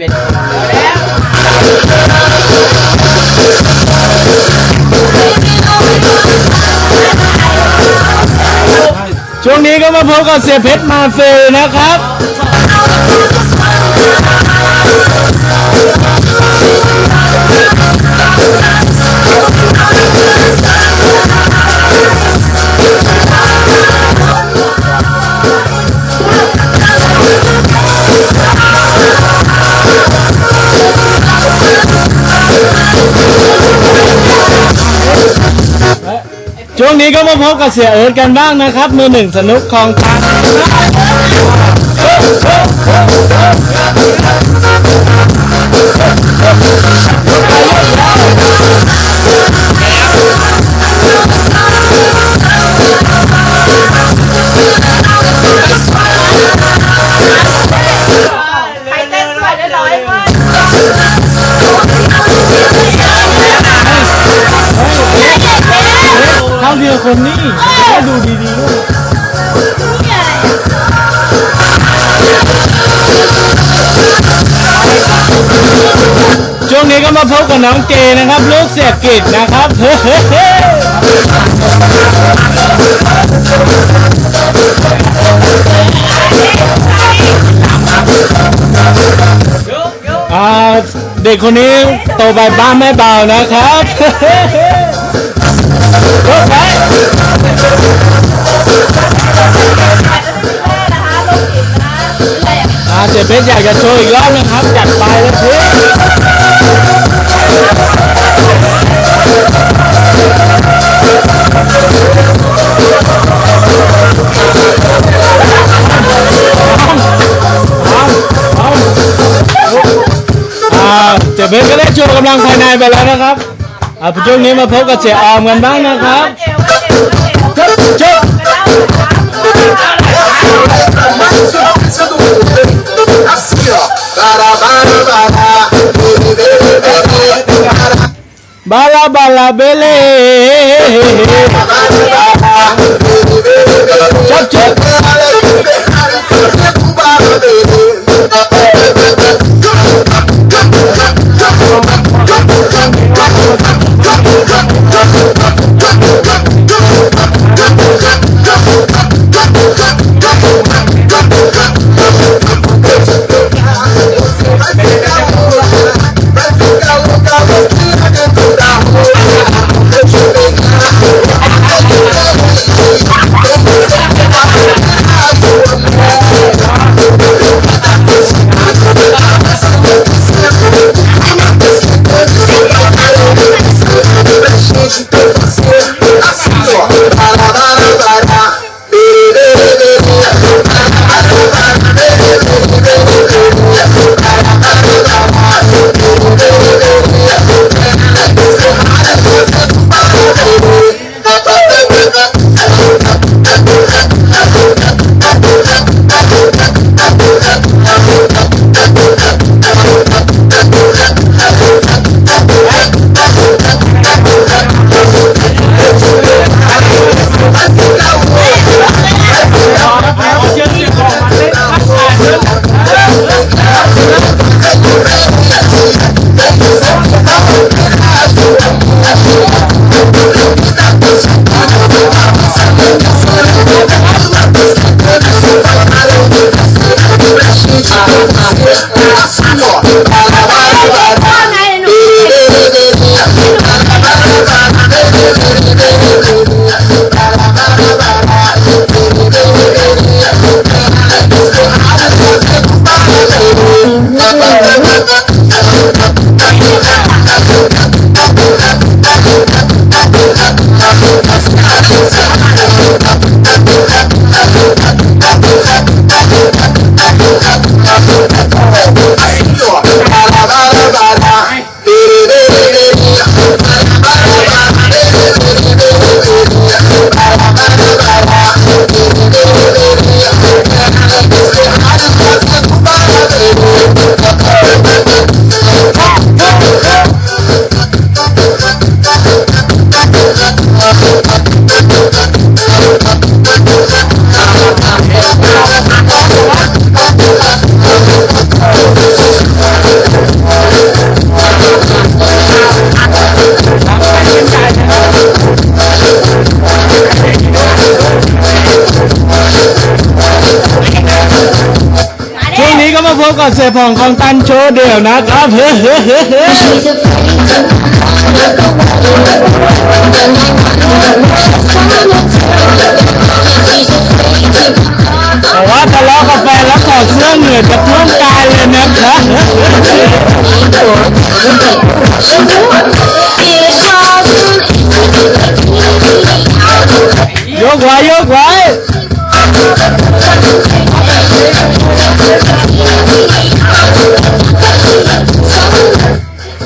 เป็นแล้วช่วงนี้ก็มาพบกับเสียเพชรมาเฟลนะครับ วงนี้ก็มาพบกับเสียเอิร์ธกันบ้างนะครับ มือหนึ่งสนุกของทาง อคนนี้ดูดีๆด้วยช่วงนี้ก็มาพบกับน้องเจนะครับลูกเสียกิจนะครับเฮ้เด็กคนนี้โตไปบ้านแม่เบานะครับ อาเจ็บเพชรอยากจะโชว์อีกรอบนะครับจัดไปแล้วพี่อ่าเจ็บเพชรก็ได้โชว์กำลังภายในไปแล้วนะครับ อ่าช่วงนี้มาพบกับเสียออมกันบ้างนะครับเจ๊เจ๊บาลาบาลาเบเล่จับจับ เสียผ่องของตันโชว์เดี่ยวนะครับเฮ้เฮ้เฮ้เฮ้แต่ว่าทะเลาะกับแฟนแล้วถอดเสื้อเหงื่อจะท่วมกายเลยนะครับ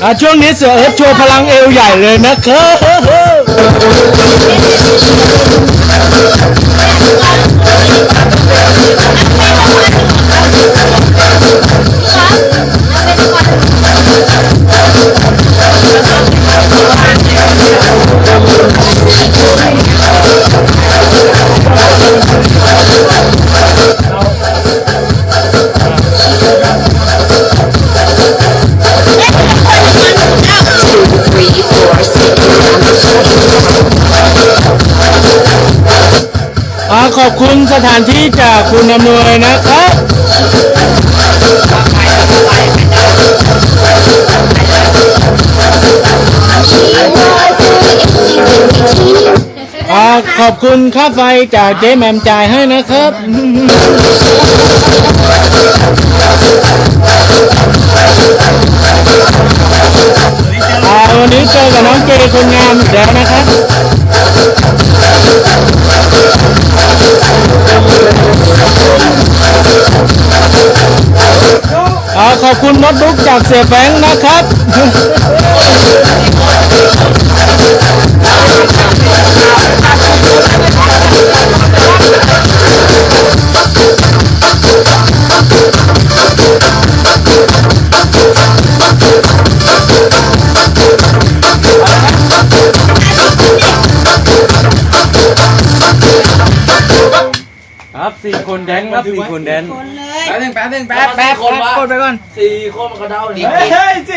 อะช่วงนี้เสือเอิบโชว์พลังเอวใหญ่เลยนะครับ คุณสถานที่จากคุณอำนวยนะครับอ่าขอบคุณค่าไฟจากเจ๊แหมมจ่ายให้นะครับ อ่าวันนี้เจอกับน้องเจคนงามอีกแล้วนะครับ อ่าขอบคุณโน้ตบุ๊กจากเสียแฟงค์นะครับครับสี่คนแดนครับสี่คนแดน คนเลย แป๊บนึงแป๊บนึงแป๊บแป๊บคนวะกดไปก่อนสี่คนมันกระเด้าเลยเฮ้ยสิ